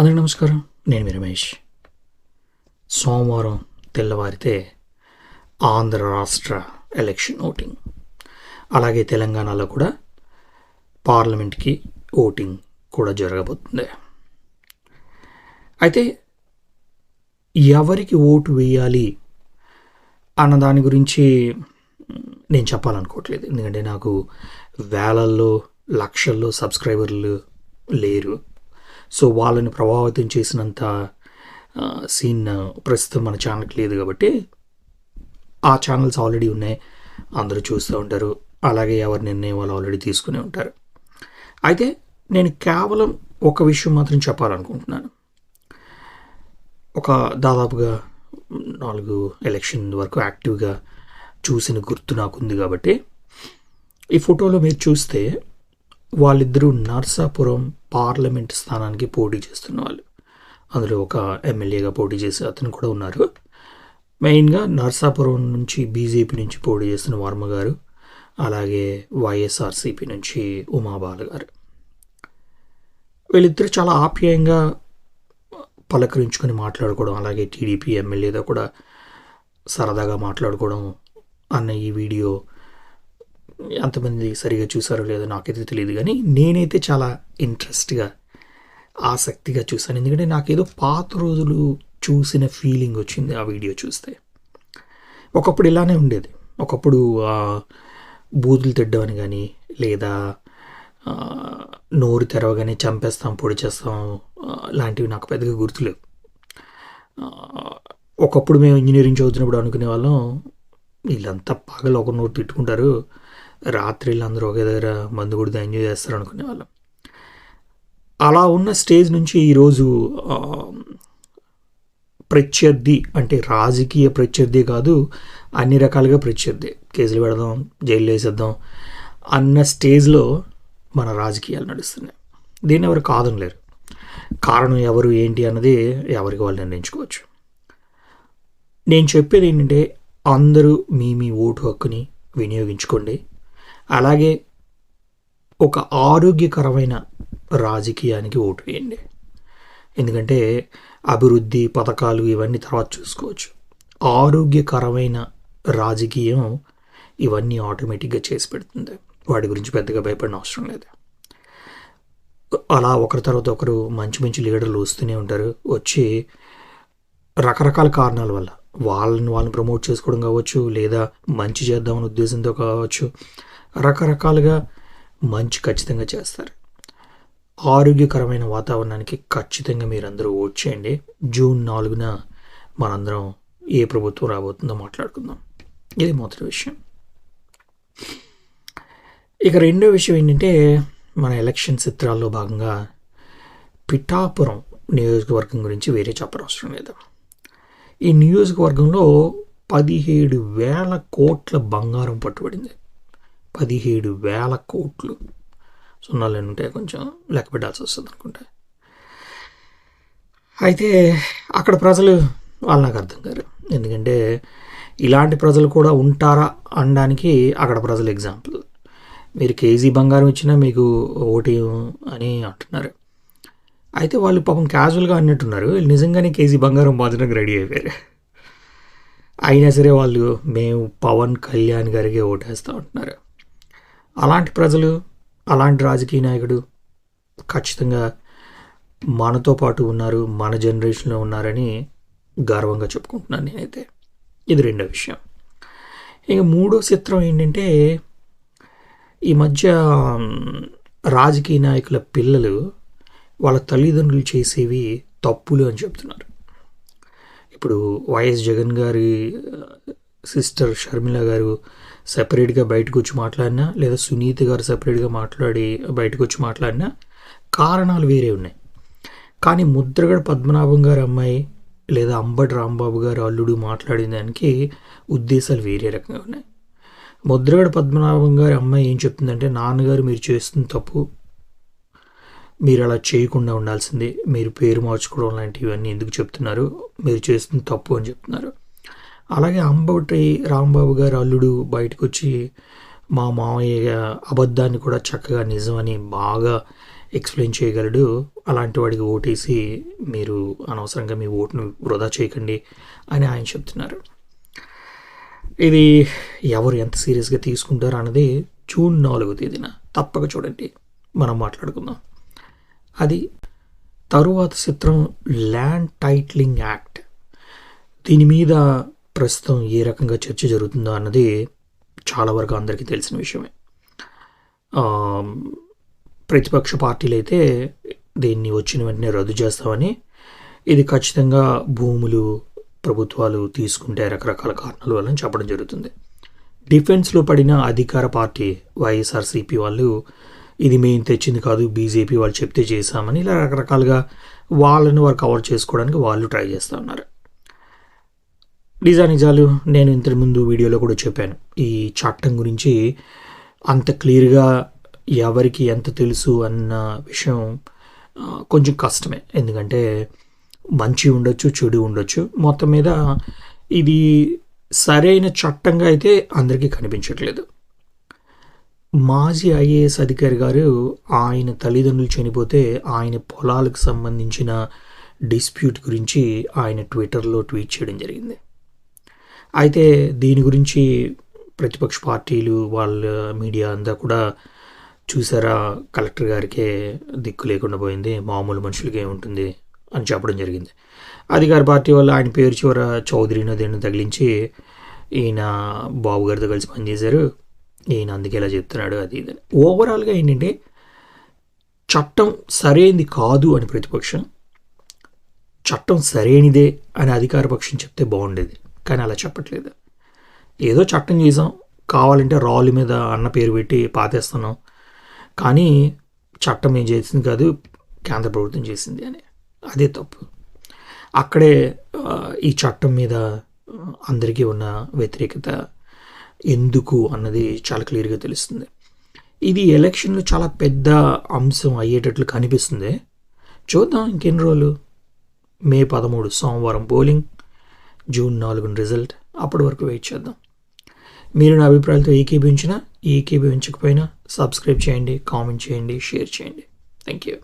అందరికీ నమస్కారం. నేను మీ రమేష్. సోమవారం తెల్లవారితే ఆంధ్ర రాష్ట్ర ఎలక్షన్ ఓటింగ్ అలాగే తెలంగాణలో కూడా పార్లమెంట్కి ఓటింగ్ కూడా జరగబోతుంది. అయితే ఎవరికి ఓటు వేయాలి అన్న దాని గురించి నేను చెప్పాలనుకోవట్లేదు. ఎందుకంటే నాకు వేలల్లో లక్షల్లో సబ్స్క్రైబర్లు లేరు. సో వాళ్ళని ప్రభావితం చేసినంత సీన్ ప్రస్తుతం మన ఛానల్కి లేదు కాబట్టి ఆ ఛానల్స్ ఆల్రెడీ ఉన్నాయి. అందరూ చూస్తూ ఉంటారు. అలాగే ఎవరి నిర్ణయం వాళ్ళు ఆల్రెడీ తీసుకునే ఉంటారు. అయితే నేను కేవలం ఒక విషయం మాత్రం చెప్పాలనుకుంటున్నాను. ఒక దాదాపుగా నాలుగు ఎలక్షన్ వరకు యాక్టివ్గా చూసిన గుర్తు నాకుంది కాబట్టి ఈ ఫోటోలో మీరు చూస్తే వాళ్ళిద్దరూ నర్సాపురం పార్లమెంట్ స్థానానికి పోటీ చేస్తున్న వాళ్ళు. అందులో ఒక ఎమ్మెల్యేగా పోటీ చేసే అతను కూడా ఉన్నారు. మెయిన్గా నర్సాపురం నుంచి బీజేపీ నుంచి పోటీ చేస్తున్న వర్మ గారు అలాగే వైఎస్ఆర్సీపీ నుంచి ఉమాబాల గారు. వీళ్ళిద్దరూ చాలా ఆప్యాయంగా పలకరించుకొని మాట్లాడుకోవడం అలాగే టీడీపీ ఎమ్మెల్యేతో కూడా సరదాగా మాట్లాడుకోవడం అన్న ఈ వీడియో ఎంతమంది సరిగా చూసారో లేదో నాకైతే తెలియదు కానీ నేనైతే చాలా ఇంట్రెస్ట్గా ఆసక్తిగా చూశాను ఎందుకంటే నాకేదో పాత రోజులు చూసిన ఫీలింగ్ వచ్చింది ఆ వీడియో చూస్తే. ఒకప్పుడు ఇలానే ఉండేది. ఒకప్పుడు బూతులు తిడ్డమని కానీ లేదా నోరు తెరవగానే చంపేస్తాం పొడి చేస్తాం లాంటివి నాకు పెద్దగా గుర్తులేవు. ఒకప్పుడు మేము ఇంజనీరింగ్ చదువుతున్నప్పుడు అనుకునే వాళ్ళం వీళ్ళంతా పగలు ఒక నోరు తిట్టుకుంటారు రాత్రిళ్ళు అందరూ ఒకే దగ్గర మందు కొడితే ఎంజాయ్ చేస్తారు అనుకునే వాళ్ళం. అలా ఉన్న స్టేజ్ నుంచి ఈరోజు ప్రత్యర్థి అంటే రాజకీయ ప్రత్యర్థి కాదు అన్ని రకాలుగా ప్రత్యర్థి. కేసులు పెడదాం జైలు వేసేద్దాం అన్న స్టేజ్లో మన రాజకీయాలు నడుస్తున్నాయి. దీన్ని ఎవరు కాదనలేరు. కారణం ఎవరు ఏంటి అన్నది ఎవరికి వాళ్ళు నిర్ణయించుకోవచ్చు. నేను చెప్పేది ఏంటంటే అందరూ మీ మీ ఓటు హక్కుని వినియోగించుకోండి. అలాగే ఒక ఆరోగ్యకరమైన రాజకీయానికి ఓటు వేయండి. ఎందుకంటే అభివృద్ధి పథకాలు ఇవన్నీ తర్వాత చూసుకోవచ్చు. ఆరోగ్యకరమైన రాజకీయం ఇవన్నీ ఆటోమేటిక్గా చేసి పెడుతుంది. వాటి గురించి పెద్దగా భయపడిన అవసరం లేదు. అలా ఒకరి తర్వాత ఒకరు మంచి మంచి లీడర్లు వస్తూనే ఉంటారు. వచ్చి రకరకాల కారణాల వల్ల వాళ్ళని వాళ్ళని ప్రమోట్ చేసుకోవడం కావచ్చు లేదా మంచి చేద్దామనే ఉద్దేశంతో కావచ్చు రకరకాలుగా మంచి ఖచ్చితంగా చేస్తారు. ఆరోగ్యకరమైన వాతావరణానికి ఖచ్చితంగా మీరందరూ ఓట్ చేయండి. జూన్ నాలుగున మనందరం ఏ ప్రభుత్వం రాబోతుందో మాట్లాడుకుందాం. ఇది మొదటి విషయం. ఇక రెండో విషయం ఏంటంటే మన ఎలక్షన్ చిత్రాల్లో భాగంగా పిఠాపురం నియోజకవర్గం గురించి వేరే చెప్పనవసరం లేదు. ఈ నియోజకవర్గంలో పదిహేడు వేల కోట్ల బంగారం పట్టుబడింది. పదిహేడు వేల కోట్లు. సున్నాలు ఉంటే కొంచెం లెక్క పెట్టాల్సి వస్తుంది అనుకుంటా. అయితే అక్కడ ప్రజలు వాళ్ళు నాకు అర్థం కారు. ఎందుకంటే ఇలాంటి ప్రజలు కూడా ఉంటారా అనడానికి అక్కడ ప్రజలు ఎగ్జాంపుల్ మీరు కేజీ బంగారం ఇచ్చినా మీకు ఓటు అని అంటున్నారు. అయితే వాళ్ళు పాపం క్యాజువల్గా అన్నట్టున్నారు. వీళ్ళు నిజంగానే కేజీ బంగారం బాధనకు రెడీ అయిపోయారు. అయినా సరే వాళ్ళు మేము పవన్ కళ్యాణ్ గారికి ఓటేస్తా ఉంటున్నారు. అలాంటి ప్రజలు అలాంటి రాజకీయ నాయకుడు ఖచ్చితంగా మనతో పాటు ఉన్నారు మన జనరేషన్లో ఉన్నారని గర్వంగా చెప్పుకుంటున్నాను నేనైతే. ఇది రెండో విషయం. ఇక మూడో చిత్రం ఏంటంటే ఈ మధ్య రాజకీయ నాయకుల పిల్లలు వాళ్ళ తల్లిదండ్రులు చేసేవి తప్పులు అని చెప్తున్నారు. ఇప్పుడు వైఎస్ జగన్ గారి సిస్టర్ షర్మిల గారు సపరేట్గా బయటకు వచ్చి మాట్లాడినా లేదా సునీత గారు సెపరేట్గా మాట్లాడి బయటకు వచ్చి మాట్లాడినా కారణాలు వేరే ఉన్నాయి. కానీ ముద్రగడ పద్మనాభం గారు అమ్మాయి లేదా అంబటి రాంబాబు గారు అల్లుడు మాట్లాడిన దానికి ఉద్దేశాలు వేరే రకంగా ఉన్నాయి. ముద్రగడ పద్మనాభం గారి అమ్మాయి ఏం చెప్తుందంటే నాన్నగారు మీరు చేస్తున్న తప్పు మీరు అలా చేయకుండా ఉండాల్సిందే. మీరు పేరు మార్చుకోవడం లాంటివన్నీ ఎందుకు చెప్తున్నారు? మీరు చేస్తున్న తప్పు అని చెప్తున్నారు. అలాగే అంబటి రాంబాబు గారు అల్లుడు బయటకు వచ్చి మా మామయ్య అబద్ధాన్ని కూడా చక్కగా నిజమని బాగా ఎక్స్ప్లెయిన్ చేయగలడు. అలాంటి వాడికి ఓటేసి మీరు అనవసరంగా మీ ఓటును వృధా చేయకండి అని ఆయన చెప్తున్నారు. ఇది ఎవరు ఎంత సీరియస్గా తీసుకుంటారు అన్నది జూన్ నాలుగో తేదీన. తప్పక చూడండి. మనం మాట్లాడుకుందాం. అది తరువాత చిత్రం ల్యాండ్ టైట్లింగ్ యాక్ట్. దీని మీద ప్రస్తుతం ఏ రకంగా చర్చ జరుగుతుందో అన్నది చాలా వరకు అందరికీ తెలిసిన విషయమే. ప్రతిపక్ష పార్టీలు అయితే దీన్ని వచ్చిన వెంటనే రద్దు చేస్తామని ఇది ఖచ్చితంగా భూములు ప్రభుత్వాలు తీసుకుంటే రకరకాల కారణాల వల్ల చెప్పడం జరుగుతుంది. డిఫెన్స్లో పడిన అధికార పార్టీ వైఎస్ఆర్సీపీ వాళ్ళు ఇది మేము తెచ్చింది కాదు బీజేపీ వాళ్ళు చెప్తే చేశామని ఇలా రకరకాలుగా వాళ్ళని వారు కవర్ చేసుకోవడానికి వాళ్ళు ట్రై చేస్తూ ఉన్నారు. నిజా నిజాలు నేను ఇంతకు ముందు వీడియోలో కూడా చెప్పాను. ఈ చట్టం గురించి అంత క్లియర్గా ఎవరికి ఎంత తెలుసు అన్న విషయం కొంచెం కష్టమే. ఎందుకంటే మంచి ఉండొచ్చు చెడు ఉండొచ్చు. మొత్తం మీద ఇది సరైన చట్టంగా అయితే అందరికీ కనిపించట్లేదు. మాజీ ఐఏఎస్ అధికారి గారు ఆయన తల్లిదండ్రులు చనిపోతే ఆయన పొలాలకు సంబంధించిన డిస్ప్యూట్ గురించి ఆయన ట్విట్టర్లో ట్వీట్ చేయడం జరిగింది. అయితే దీని గురించి ప్రతిపక్ష పార్టీలు వాళ్ళ మీడియా అంతా కూడా చూసారా? కలెక్టర్ గారికే దిక్కు లేకుండా పోయింది. మామూలు మనుషులకే ఉంటుంది అని చెప్పడం జరిగింది. అధికార పార్టీ వల్ల ఆయన పేరు చివర చౌదరిని దీన్ని తగిలించి ఈయన బాబు గారితో కలిసి పనిచేశారు. ఈయన అందుకే ఇలా చెప్తున్నాడు అది ఇది ఓవరాల్గా ఏంటంటే చట్టం సరైనది కాదు అని ప్రతిపక్షం చట్టం సరైనదే అని అధికార పక్షం చెప్తే బాగుండేది. కానీ అలా చెప్పట్లేదు. ఏదో చట్టం చేసాం. కావాలంటే రాళ్ళు మీద అన్న పేరు పెట్టి పాతేస్తున్నాం. కానీ చట్టం ఏం చేసింది కాదు కేంద్ర ప్రభుత్వం చేసింది అని. అదే తప్పు. అక్కడే ఈ చట్టం మీద అందరికీ ఉన్న వ్యతిరేకత ఎందుకు అన్నది చాలా క్లియర్గా తెలుస్తుంది. ఇది ఎలక్షన్లో చాలా పెద్ద అంశం అయ్యేటట్లు కనిపిస్తుంది. చూద్దాం ఇంకెన్ని రోజులు. మే పదమూడు సోమవారం పోలింగ్. జూన్ నాలుగున రిజల్ట్. అప్పటి వరకు వెయిట్ చేద్దాం. మీరు నా అభిప్రాయాలతో ఏకీభవించినా ఏకీభవించకపోయినా సబ్స్క్రైబ్ చేయండి కామెంట్ చేయండి షేర్ చేయండి. Thank you